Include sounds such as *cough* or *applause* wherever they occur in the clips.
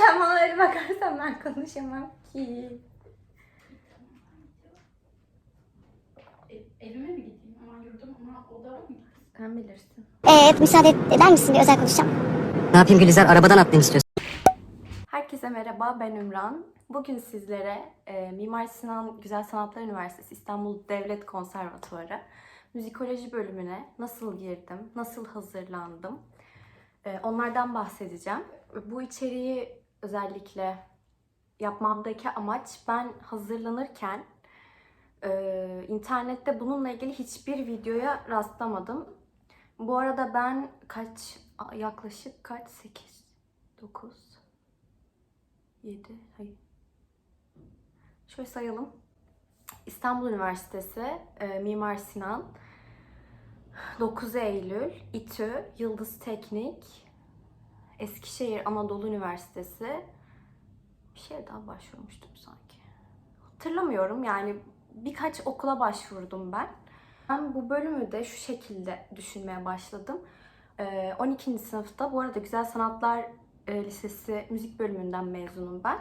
sen bana öyle bakarsan ben konuşamam ki. E- evime mi gideyim? Ama yurdum ama odama mı gideyim? Sen bilirsin. Evet müsaade eder misin bir özel konuşacağım. Ne yapayım Gülizar arabadan atlayayım istiyorsun. Herkese merhaba, ben Ümran. Bugün sizlere e, Mimar Sinan Güzel Sanatlar Üniversitesi İstanbul Devlet Konservatuvarı müzikoloji bölümüne nasıl girdim, nasıl hazırlandım, e, onlardan bahsedeceğim. Bu içeriği özellikle yapmamdaki amaç ben hazırlanırken e, internette bununla ilgili hiçbir videoya rastlamadım. Bu arada ben kaç, yaklaşık kaç, 8, 9, 7, hayır. Şöyle sayalım. İstanbul Üniversitesi, e, Mimar Sinan, 9 Eylül, İTÜ, Yıldız Teknik, Eskişehir Anadolu Üniversitesi, bir şeye daha başvurmuştum sanki. Hatırlamıyorum yani birkaç okula başvurdum ben. Ben bu bölümü de şu şekilde düşünmeye başladım. Ee, 12. sınıfta bu arada Güzel Sanatlar e, Lisesi müzik bölümünden mezunum ben.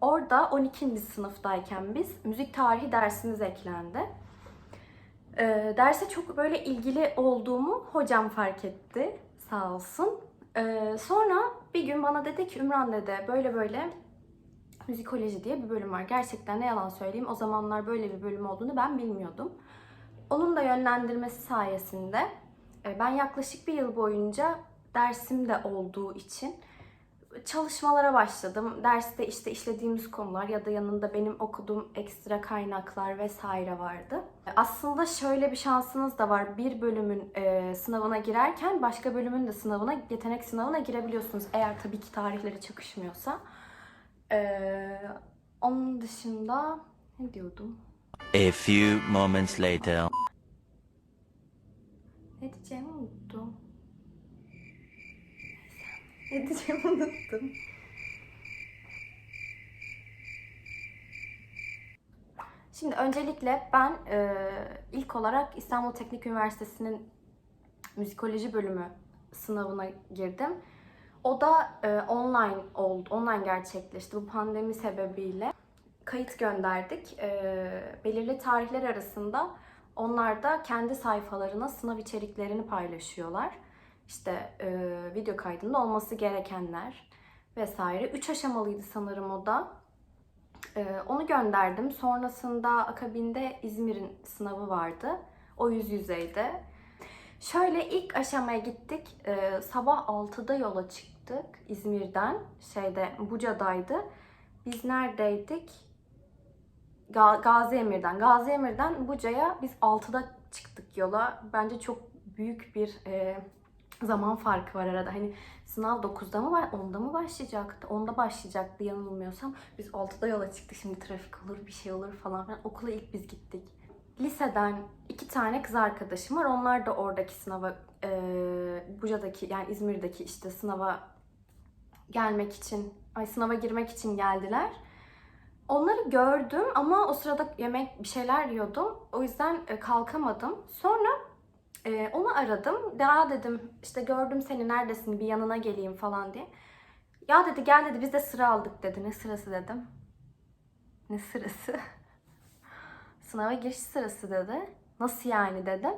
Orada 12. sınıftayken biz müzik tarihi dersimiz eklendi. Ee, derse çok böyle ilgili olduğumu hocam fark etti sağ olsun. Ee, sonra bir gün bana dedi ki Ümran dedi böyle böyle müzikoloji diye bir bölüm var. Gerçekten ne yalan söyleyeyim o zamanlar böyle bir bölüm olduğunu ben bilmiyordum. Onun da yönlendirmesi sayesinde e, ben yaklaşık bir yıl boyunca dersimde olduğu için çalışmalara başladım. Derste işte işlediğimiz konular ya da yanında benim okuduğum ekstra kaynaklar vesaire vardı. Aslında şöyle bir şansınız da var. Bir bölümün e, sınavına girerken başka bölümün de sınavına, yetenek sınavına girebiliyorsunuz. Eğer tabii ki tarihleri çakışmıyorsa. E, onun dışında ne diyordum? A few moments later. Ne diyeceğimi unuttum. Ne diyeceğimi unuttum. Şimdi öncelikle ben e, ilk olarak İstanbul Teknik Üniversitesi'nin müzikoloji bölümü sınavına girdim. O da e, online oldu, online gerçekleşti bu pandemi sebebiyle. Kayıt gönderdik. E, belirli tarihler arasında onlar da kendi sayfalarına sınav içeriklerini paylaşıyorlar. İşte e, video kaydında olması gerekenler vesaire. Üç aşamalıydı sanırım o da. E, onu gönderdim. Sonrasında akabinde İzmir'in sınavı vardı. O yüz yüzeydi. Şöyle ilk aşamaya gittik. E, sabah 6'da yola çıktık İzmir'den. Şeyde Buca'daydı. Biz neredeydik? Ga- Gazi Emir'den. Gazi Emir'den Buca'ya biz 6'da çıktık yola. Bence çok büyük bir e, zaman farkı var arada. Hani sınav 9'da mı var, 10'da mı başlayacaktı? 10'da başlayacaktı yanılmıyorsam. Biz 6'da yola çıktık. Şimdi trafik olur, bir şey olur falan filan. Okula ilk biz gittik. Liseden iki tane kız arkadaşım var. Onlar da oradaki sınava, e, Buca'daki yani İzmir'deki işte sınava gelmek için, ay sınava girmek için geldiler. Onları gördüm ama o sırada yemek bir şeyler yiyordum. O yüzden e, kalkamadım. Sonra e, onu aradım. Daha dedim işte gördüm seni neredesin bir yanına geleyim falan diye. Ya dedi gel dedi biz de sıra aldık dedi. Ne sırası dedim. Ne sırası? *laughs* Sınava giriş sırası dedi. Nasıl yani dedim.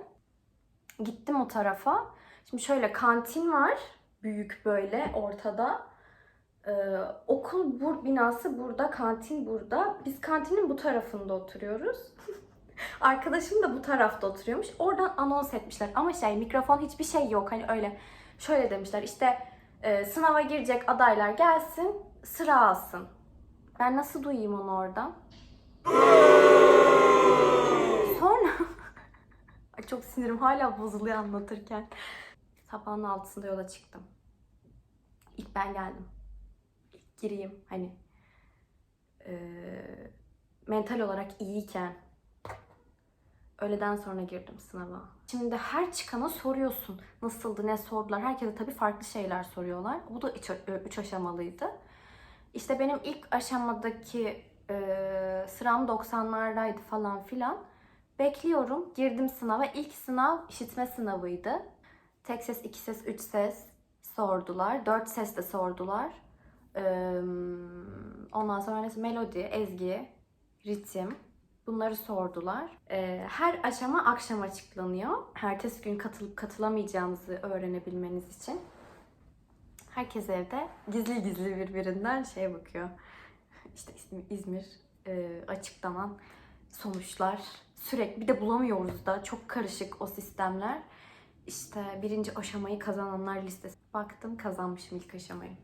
Gittim o tarafa. Şimdi şöyle kantin var. Büyük böyle ortada. Ee, okul bur binası burada, kantin burada. Biz kantinin bu tarafında oturuyoruz. *laughs* Arkadaşım da bu tarafta oturuyormuş. Oradan anons etmişler. Ama şey mikrofon hiçbir şey yok. Hani öyle şöyle demişler. İşte e, sınava girecek adaylar gelsin, sıra alsın. Ben nasıl duyayım onu oradan? Sonra *laughs* Ay çok sinirim hala bozuluyor anlatırken. Sabahın altısında yola çıktım. İlk ben geldim gireyim hani eee, mental olarak iyiyken öğleden sonra girdim sınava. Şimdi her çıkana soruyorsun nasıldı ne sordular. Herkese tabii farklı şeyler soruyorlar. Bu da üç, aşamalıydı. İşte benim ilk aşamadaki eee, sıram 90'lardaydı falan filan. Bekliyorum. Girdim sınava. İlk sınav işitme sınavıydı. Tek ses, iki ses, üç ses. sordular. Dört ses de sordular. Ee, ondan sonra melodi, ezgi, ritim bunları sordular. Ee, her aşama akşam açıklanıyor. Ertesi gün katılıp katılamayacağınızı öğrenebilmeniz için. Herkes evde gizli gizli birbirinden şeye bakıyor. İşte İzmir, e, açıklanan sonuçlar. Sürekli bir de bulamıyoruz da çok karışık o sistemler. İşte birinci aşamayı kazananlar listesi. Baktım kazanmışım ilk aşamayı.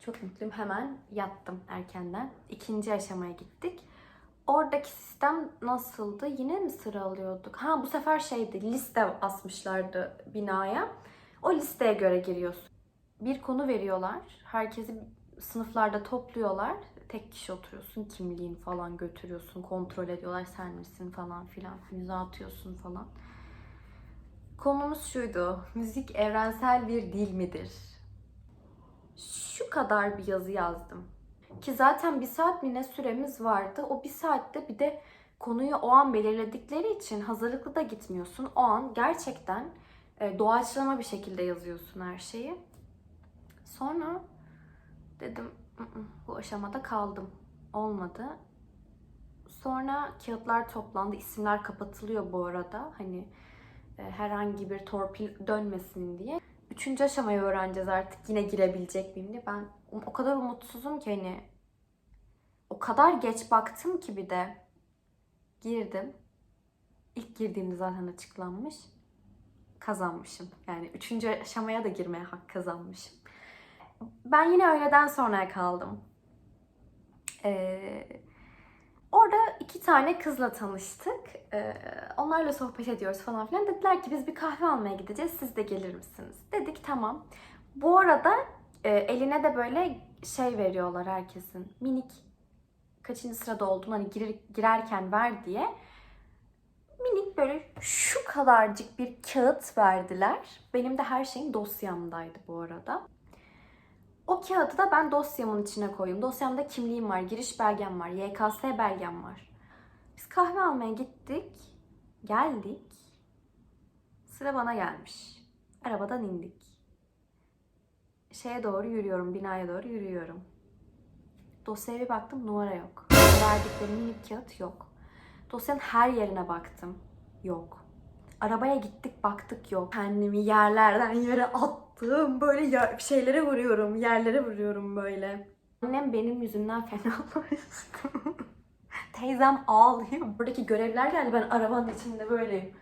Çok mutluyum. Hemen yattım erkenden. İkinci aşamaya gittik. Oradaki sistem nasıldı? Yine mi sıra alıyorduk? Ha bu sefer şeydi liste asmışlardı binaya. O listeye göre giriyorsun. Bir konu veriyorlar. Herkesi sınıflarda topluyorlar. Tek kişi oturuyorsun. Kimliğin falan götürüyorsun. Kontrol ediyorlar sen misin falan filan. Müze atıyorsun falan. Konumuz şuydu. Müzik evrensel bir dil midir? Şu kadar bir yazı yazdım. Ki zaten bir saat mi ne süremiz vardı. O bir saatte bir de konuyu o an belirledikleri için hazırlıklı da gitmiyorsun. O an gerçekten e, doğaçlama bir şekilde yazıyorsun her şeyi. Sonra dedim "Mm, mm, bu aşamada kaldım. Olmadı. Sonra kağıtlar toplandı. İsimler kapatılıyor bu arada. Hani e, herhangi bir torpil dönmesin diye. Üçüncü aşamayı öğreneceğiz artık yine girebilecek miyim diye. Ben o kadar umutsuzum ki hani o kadar geç baktım ki bir de girdim. İlk girdiğimde zaten açıklanmış. Kazanmışım. Yani üçüncü aşamaya da girmeye hak kazanmışım. Ben yine öğleden sonraya kaldım. Ee, orada iki tane kızla tanıştık. Ee, onlarla sohbet ediyoruz falan filan. Dediler ki biz bir kahve almaya gideceğiz. Siz de gelir misiniz? Dedik tamam. Bu arada e, eline de böyle şey veriyorlar herkesin. Minik kaçıncı sırada olduğunu hani girer, girerken ver diye. Minik böyle şu kadarcık bir kağıt verdiler. Benim de her şeyim dosyamdaydı bu arada. O kağıdı da ben dosyamın içine koyuyorum. Dosyamda kimliğim var, giriş belgem var, YKS belgem var. Biz kahve almaya gittik. Geldik. Sıra bana gelmiş. Arabadan indik. Şeye doğru yürüyorum, binaya doğru yürüyorum. Dosyaya bir baktım, numara yok. Verdikleri minik kağıt yok. Dosyanın her yerine baktım. Yok. Arabaya gittik baktık yok. Kendimi yerlerden yere attım. Böyle yer- şeylere vuruyorum. Yerlere vuruyorum böyle. Annem benim yüzümden fenalaştı. *laughs* Teyzem ağlıyor. Buradaki görevler geldi. Ben arabanın içinde böyleyim.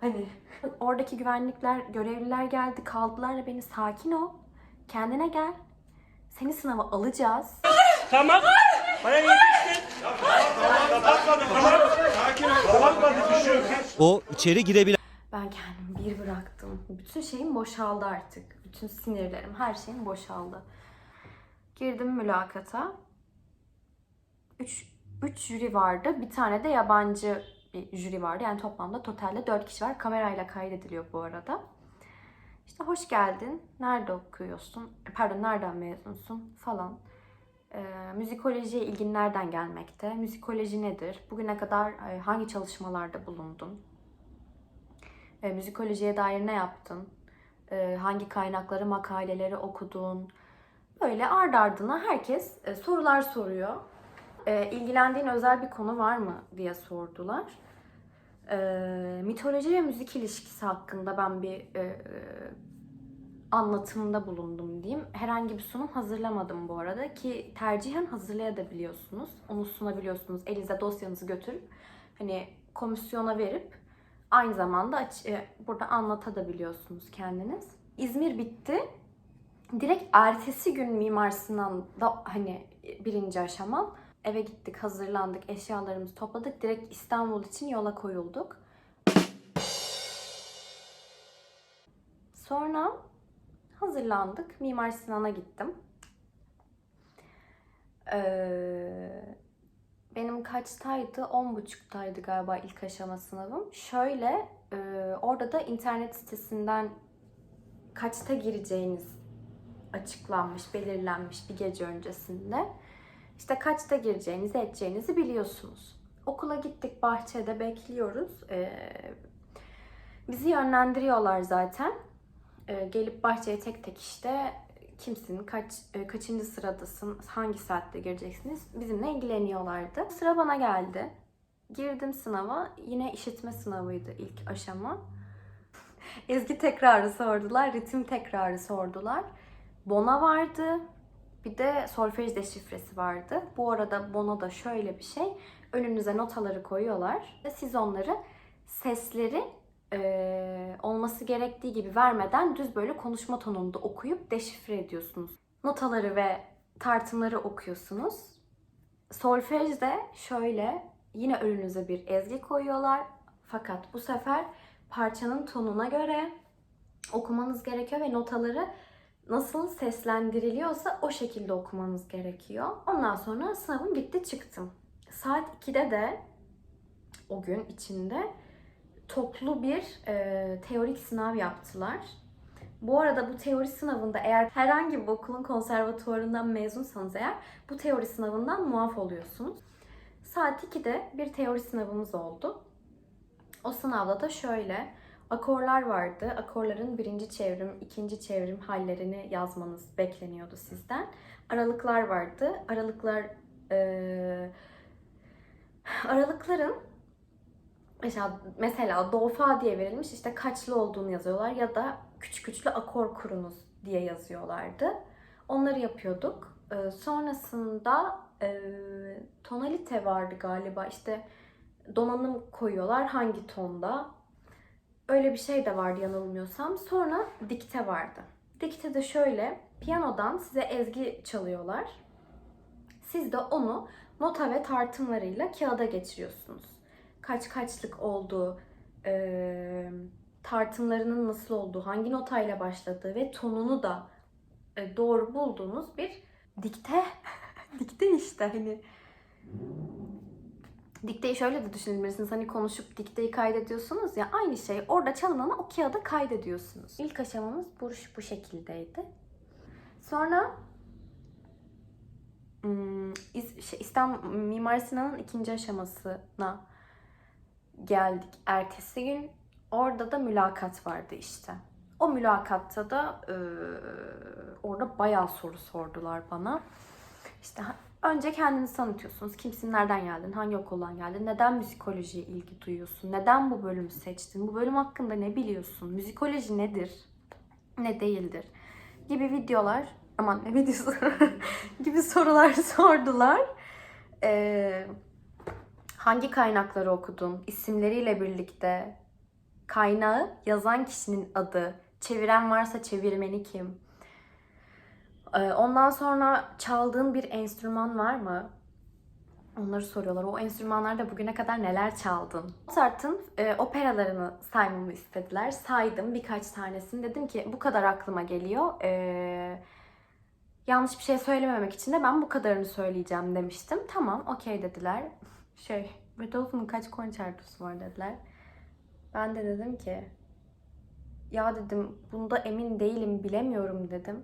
Hani oradaki güvenlikler, görevliler geldi. Kaldılar da beni sakin ol. Kendine gel. Seni sınava alacağız. Tamam. Bana yetiştin. O içeri girebilen Ben kendimi bir bıraktım. Bütün şeyim boşaldı artık. Bütün sinirlerim, her şeyim boşaldı. Girdim mülakata. Üç, üç jüri vardı. Bir tane de yabancı bir jüri vardı. Yani toplamda totalde dört kişi var. Kamerayla kaydediliyor bu arada. İşte hoş geldin. Nerede okuyorsun? Pardon nereden mezunsun? Falan. Ee, müzikolojiye ilgin nereden gelmekte? Müzikoloji nedir? Bugüne kadar e, hangi çalışmalarda bulundun? E, müzikolojiye dair ne yaptın? E, hangi kaynakları, makaleleri okudun? Böyle ard ardına herkes e, sorular soruyor. E, ilgilendiğin özel bir konu var mı diye sordular. E, mitoloji ve müzik ilişkisi hakkında ben bir anlatımda bulundum diyeyim. Herhangi bir sunum hazırlamadım bu arada ki tercihen hazırlayabiliyorsunuz. Onu sunabiliyorsunuz. Elinize dosyanızı götürüp hani komisyona verip aynı zamanda e, burada anlatabiliyorsunuz kendiniz. İzmir bitti. Direkt ertesi gün Mimar Sinan'da hani birinci aşamam. Eve gittik, hazırlandık, eşyalarımızı topladık. Direkt İstanbul için yola koyulduk. Sonra hazırlandık. Mimar Sinan'a gittim. Ee, benim kaçtaydı? On buçuktaydı galiba ilk aşama sınavım. Şöyle, e, orada da internet sitesinden kaçta gireceğiniz açıklanmış, belirlenmiş bir gece öncesinde. İşte kaçta gireceğinizi, edeceğinizi biliyorsunuz. Okula gittik, bahçede bekliyoruz. Ee, bizi yönlendiriyorlar zaten. e, gelip bahçeye tek tek işte kimsin, kaç e, kaçıncı sıradasın, hangi saatte gireceksiniz bizimle ilgileniyorlardı. Sıra bana geldi. Girdim sınava. Yine işitme sınavıydı ilk aşama. *laughs* Ezgi tekrarı sordular, ritim tekrarı sordular. Bona vardı. Bir de solfej deşifresi vardı. Bu arada bona da şöyle bir şey. Önünüze notaları koyuyorlar. Siz onları sesleri eee, olması gerektiği gibi vermeden düz böyle konuşma tonunda okuyup deşifre ediyorsunuz. Notaları ve tartımları okuyorsunuz. Solfej de şöyle yine önünüze bir ezgi koyuyorlar. Fakat bu sefer parçanın tonuna göre okumanız gerekiyor ve notaları nasıl seslendiriliyorsa o şekilde okumanız gerekiyor. Ondan sonra sınavım bitti çıktım. Saat 2'de de o gün içinde toplu bir e, teorik sınav yaptılar. Bu arada bu teori sınavında eğer herhangi bir okulun konservatuvarından mezunsanız eğer bu teori sınavından muaf oluyorsunuz. Saat 2'de bir teori sınavımız oldu. O sınavda da şöyle akorlar vardı. Akorların birinci çevrim, ikinci çevrim hallerini yazmanız bekleniyordu sizden. Aralıklar vardı. Aralıklar eee, aralıkların mesela, mesela do diye verilmiş işte kaçlı olduğunu yazıyorlar ya da küçük küçülü akor kurunuz diye yazıyorlardı. Onları yapıyorduk. Ee, sonrasında e, tonalite vardı galiba işte donanım koyuyorlar hangi tonda. Öyle bir şey de vardı yanılmıyorsam. Sonra dikte vardı. Dikte de şöyle piyanodan size ezgi çalıyorlar. Siz de onu nota ve tartımlarıyla kağıda geçiriyorsunuz. Kaç kaçlık olduğu, e, tartımlarının nasıl olduğu, hangi notayla başladığı ve tonunu da e, doğru bulduğunuz bir dikte. *laughs* dikte işte hani. Dikteyi şöyle de düşünebilirsiniz. Hani konuşup dikteyi kaydediyorsunuz ya aynı şey. Orada çalınanı o kağıda kaydediyorsunuz. İlk aşamamız bu, bu şekildeydi. Sonra hmm, şey, İstanbul Mimar Sinan'ın ikinci aşamasına geldik ertesi gün. Orada da mülakat vardı işte. O mülakatta da eee, orada bayağı soru sordular bana. İşte önce kendinizi tanıtıyorsunuz. Kimsin, nereden geldin, hangi okuldan geldin, neden müzikolojiye ilgi duyuyorsun, neden bu bölümü seçtin, bu bölüm hakkında ne biliyorsun, müzikoloji nedir, ne değildir gibi videolar, aman ne videosu *laughs* gibi sorular *laughs* sordular. Ee, hangi kaynakları okudun, isimleriyle birlikte, kaynağı, yazan kişinin adı, çeviren varsa çevirmeni kim, ee, Ondan sonra çaldığın bir enstrüman var mı? Onları soruyorlar. O enstrümanlarda bugüne kadar neler çaldın? Mozart'ın e, operalarını saymamı istediler. Saydım birkaç tanesini. Dedim ki bu kadar aklıma geliyor. Ee, yanlış bir şey söylememek için de ben bu kadarını söyleyeceğim demiştim. Tamam, okey dediler. Şey, Beethoven'ın kaç konçertosu var dediler. Ben de dedim ki ya dedim bunda emin değilim bilemiyorum dedim.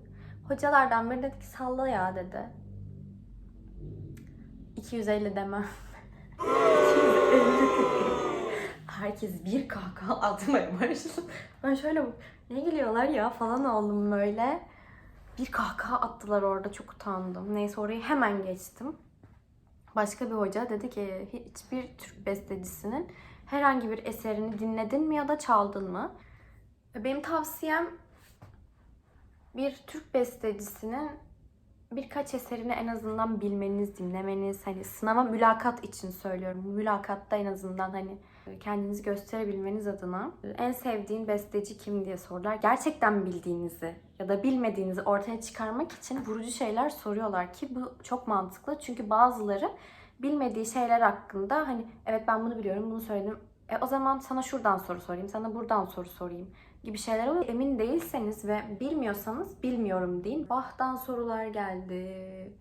Hocalardan biri dedi ki salla ya dedi. 250 demem. 250 *laughs* Herkes bir kahkaha atmaya başladı. Ben şöyle ne gülüyorlar ya falan oldum böyle. Bir kahkaha attılar orada çok utandım. Neyse orayı hemen geçtim. Başka bir hoca dedi ki hiçbir Türk bestecisinin herhangi bir eserini dinledin mi ya da çaldın mı? Benim tavsiyem bir Türk bestecisinin birkaç eserini en azından bilmeniz, dinlemeniz, hani sınava mülakat için söylüyorum. Mülakatta en azından hani kendinizi gösterebilmeniz adına en sevdiğin besteci kim diye sordular. Gerçekten bildiğinizi ya da bilmediğinizi ortaya çıkarmak için vurucu şeyler soruyorlar ki bu çok mantıklı. Çünkü bazıları bilmediği şeyler hakkında hani evet ben bunu biliyorum, bunu söyledim. E, o zaman sana şuradan soru sorayım, sana buradan soru sorayım gibi şeyler oluyor. Emin değilseniz ve bilmiyorsanız bilmiyorum deyin. Bach'tan sorular geldi.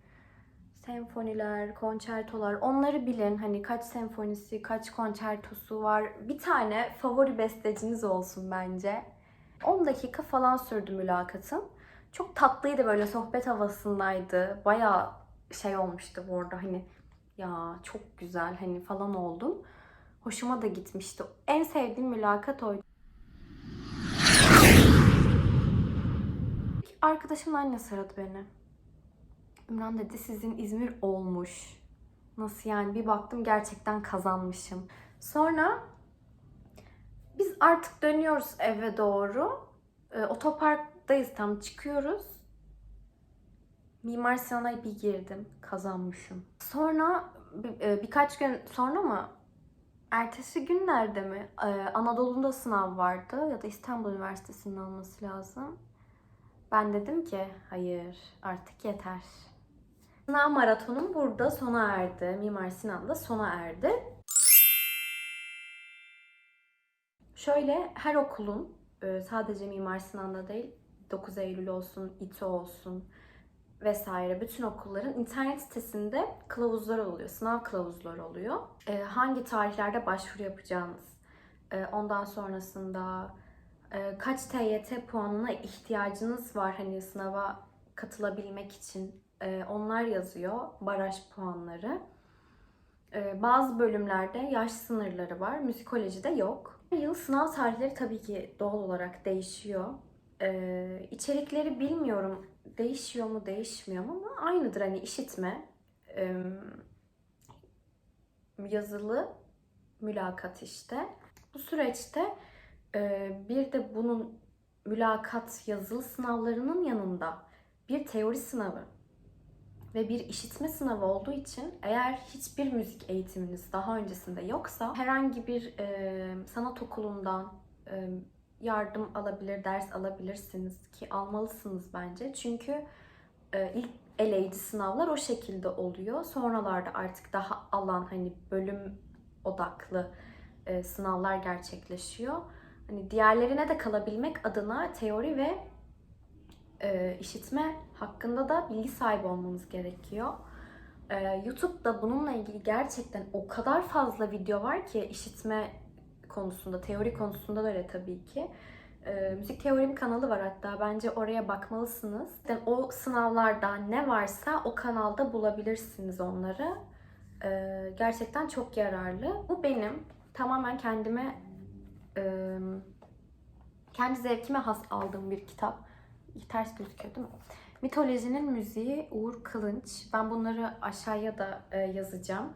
Senfoniler, konçertolar onları bilin. Hani kaç senfonisi, kaç konçertosu var. Bir tane favori besteciniz olsun bence. 10 dakika falan sürdü mülakatım. Çok tatlıydı böyle sohbet havasındaydı. Bayağı şey olmuştu bu arada hani ya çok güzel hani falan oldum. Hoşuma da gitmişti. En sevdiğim mülakat oydu. arkadaşımın annesi aradı beni. Ümran dedi sizin İzmir olmuş. Nasıl yani? Bir baktım gerçekten kazanmışım. Sonra biz artık dönüyoruz eve doğru. Ee, otoparktayız tam çıkıyoruz. Mimar Sinan'a bir girdim. Kazanmışım. Sonra bir- e, birkaç gün sonra mı? Ertesi günlerde mi? Ee, Anadolu'da sınav vardı ya da İstanbul Üniversitesi'nin olması lazım. Ben dedim ki hayır artık yeter. Sınav maratonum burada sona erdi. Mimar Sinan'da sona erdi. Şöyle her okulun e, sadece Mimar Sinan'da değil 9 Eylül olsun, İTÜ olsun vesaire bütün okulların internet sitesinde kılavuzlar oluyor. Sınav kılavuzları oluyor. E, hangi tarihlerde başvuru yapacağınız, e, ondan sonrasında e, kaç TYT puanına ihtiyacınız var hani sınava katılabilmek için e, onlar yazıyor. Baraj puanları. E, bazı bölümlerde yaş sınırları var. Müzikolojide yok. Yıl sınav tarihleri tabii ki doğal olarak değişiyor. E, içerikleri bilmiyorum değişiyor mu değişmiyor mu ama aynıdır hani işitme, yazılı mülakat işte. Bu süreçte e, bir de bunun mülakat yazılı sınavlarının yanında bir teori sınavı ve bir işitme sınavı olduğu için eğer hiçbir müzik eğitiminiz daha öncesinde yoksa herhangi bir e, sanat okulundan e, yardım alabilir, ders alabilirsiniz ki almalısınız bence. Çünkü e, ilk eleydi sınavlar o şekilde oluyor. Sonralarda artık daha alan hani bölüm odaklı e, sınavlar gerçekleşiyor. Hani diğerlerine de kalabilmek adına teori ve e, işitme hakkında da bilgi sahibi olmanız gerekiyor. E, YouTube'da bununla ilgili gerçekten o kadar fazla video var ki işitme konusunda, teori konusunda da öyle tabii ki. E, müzik teorim kanalı var hatta. Bence oraya bakmalısınız. Yani o sınavlarda ne varsa o kanalda bulabilirsiniz onları. E, gerçekten çok yararlı. Bu benim tamamen kendime e, kendi zevkime has aldığım bir kitap. Ters gözüküyor değil mi? Mitolojinin müziği Uğur Kılınç. Ben bunları aşağıya da e, yazacağım.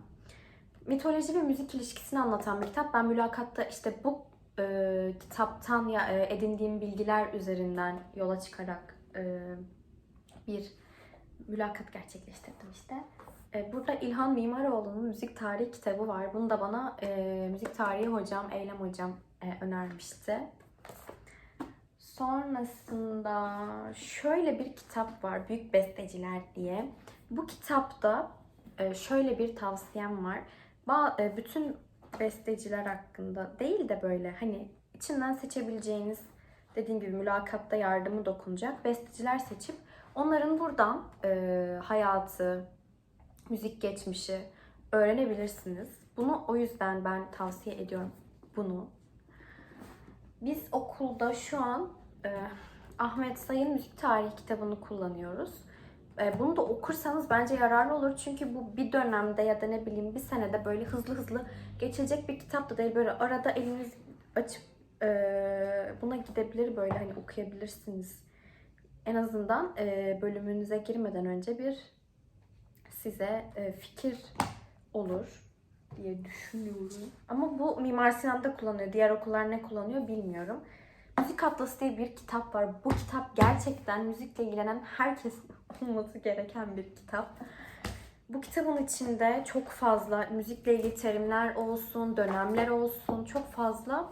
Mitoloji ve müzik ilişkisini anlatan bir kitap. Ben mülakatta işte bu e, kitaptan ya e, edindiğim bilgiler üzerinden yola çıkarak e, bir mülakat gerçekleştirdim işte. E, burada İlhan Mimaroğlu'nun müzik tarihi kitabı var. Bunu da bana e, müzik tarihi hocam, Eylem hocam e, önermişti. Sonrasında şöyle bir kitap var. Büyük Besteciler diye. Bu kitapta e, şöyle bir tavsiyem var. E, Bütün besteciler hakkında değil de böyle hani içinden seçebileceğiniz dediğim gibi mülakatta yardımı dokunacak besteciler seçip onların buradan e, hayatı, müzik geçmişi öğrenebilirsiniz. Bunu o yüzden ben tavsiye ediyorum bunu. Biz okulda şu an e, Ahmet Sayın Müzik Tarihi kitabını kullanıyoruz. E, bunu da okursanız bence yararlı olur. Çünkü bu bir dönemde ya da ne bileyim bir senede böyle hızlı hızlı geçecek bir kitap da değil. Böyle arada eliniz açıp e, buna gidebilir böyle hani okuyabilirsiniz. En azından e, bölümünüze girmeden önce bir size e, fikir olur diye düşünüyorum. Ama bu Mimar Sinan'da kullanıyor. Diğer okullar ne kullanıyor bilmiyorum. Müzik Atlası diye bir kitap var. Bu kitap gerçekten müzikle ilgilenen herkesin *laughs* olması gereken bir kitap. Bu kitabın içinde çok fazla müzikle ilgili terimler olsun, dönemler olsun çok fazla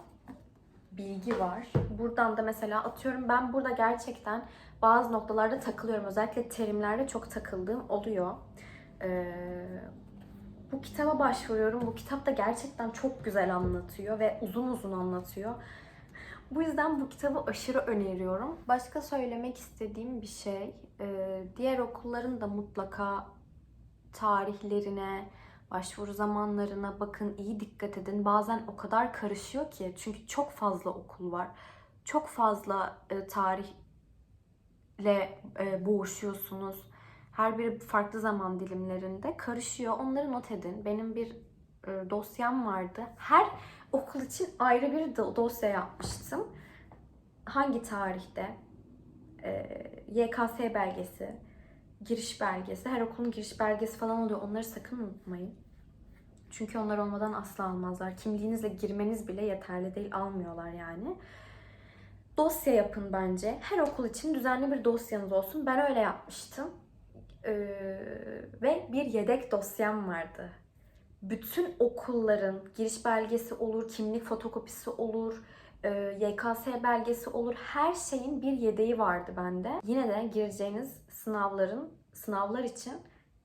bilgi var. Buradan da mesela atıyorum ben burada gerçekten bazı noktalarda takılıyorum. Özellikle terimlerde çok takıldığım oluyor. Ee, bu kitaba başvuruyorum. Bu kitap da gerçekten çok güzel anlatıyor ve uzun uzun anlatıyor. Bu yüzden bu kitabı aşırı öneriyorum. Başka söylemek istediğim bir şey, e, diğer okulların da mutlaka tarihlerine, başvuru zamanlarına bakın, iyi dikkat edin. Bazen o kadar karışıyor ki çünkü çok fazla okul var. Çok fazla e, tarihle e, boğuşuyorsunuz. Her biri farklı zaman dilimlerinde karışıyor. Onları not edin. Benim bir dosyam vardı. Her okul için ayrı bir do- dosya yapmıştım. Hangi tarihte e, YKS belgesi, giriş belgesi, her okulun giriş belgesi falan oluyor. Onları sakın unutmayın. Çünkü onlar olmadan asla almazlar. Kimliğinizle girmeniz bile yeterli değil, almıyorlar yani. Dosya yapın bence. Her okul için düzenli bir dosyanız olsun. Ben öyle yapmıştım. Ee, ve bir yedek dosyam vardı. Bütün okulların giriş belgesi olur, kimlik fotokopisi olur, e, YKS belgesi olur. Her şeyin bir yedeği vardı bende. Yine de gireceğiniz sınavların sınavlar için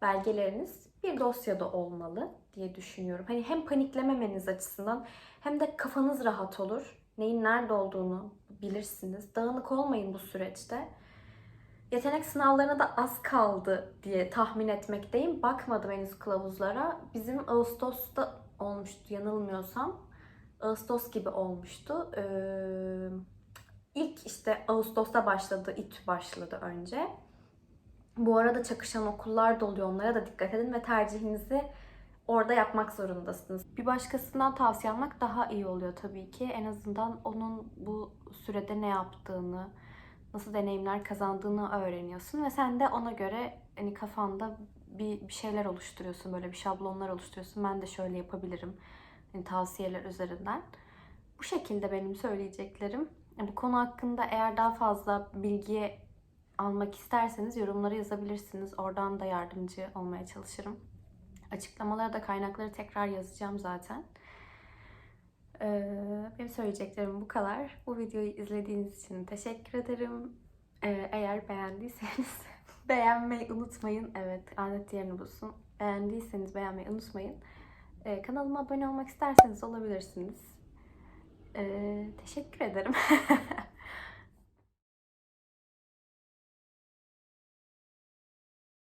belgeleriniz bir dosyada olmalı diye düşünüyorum. Hani hem paniklememeniz açısından hem de kafanız rahat olur. Neyin nerede olduğunu bilirsiniz. Dağınık olmayın bu süreçte. Yetenek sınavlarına da az kaldı diye tahmin etmekteyim. Bakmadım henüz kılavuzlara. Bizim Ağustos'ta olmuştu yanılmıyorsam. Ağustos gibi olmuştu. Ee, ilk işte Ağustos'ta başladı, İTÜ başladı önce. Bu arada çakışan okullar da oluyor. Onlara da dikkat edin ve tercihinizi orada yapmak zorundasınız. Bir başkasından tavsiye almak daha iyi oluyor tabii ki. En azından onun bu sürede ne yaptığını, nasıl deneyimler kazandığını öğreniyorsun ve sen de ona göre hani kafanda bir, bir şeyler oluşturuyorsun, böyle bir şablonlar oluşturuyorsun. Ben de şöyle yapabilirim. Hani tavsiyeler üzerinden. Bu şekilde benim söyleyeceklerim. Bu konu hakkında eğer daha fazla bilgiye almak isterseniz yorumlara yazabilirsiniz. Oradan da yardımcı olmaya çalışırım. Açıklamalara da kaynakları tekrar yazacağım zaten. Ee, benim söyleyeceklerim bu kadar. Bu videoyu izlediğiniz için teşekkür ederim. Ee, eğer beğendiyseniz *laughs* beğenmeyi unutmayın. Evet, adet yerini bulsun. Beğendiyseniz beğenmeyi unutmayın. Ee, kanalıma abone olmak isterseniz olabilirsiniz. Ee, teşekkür ederim. *laughs*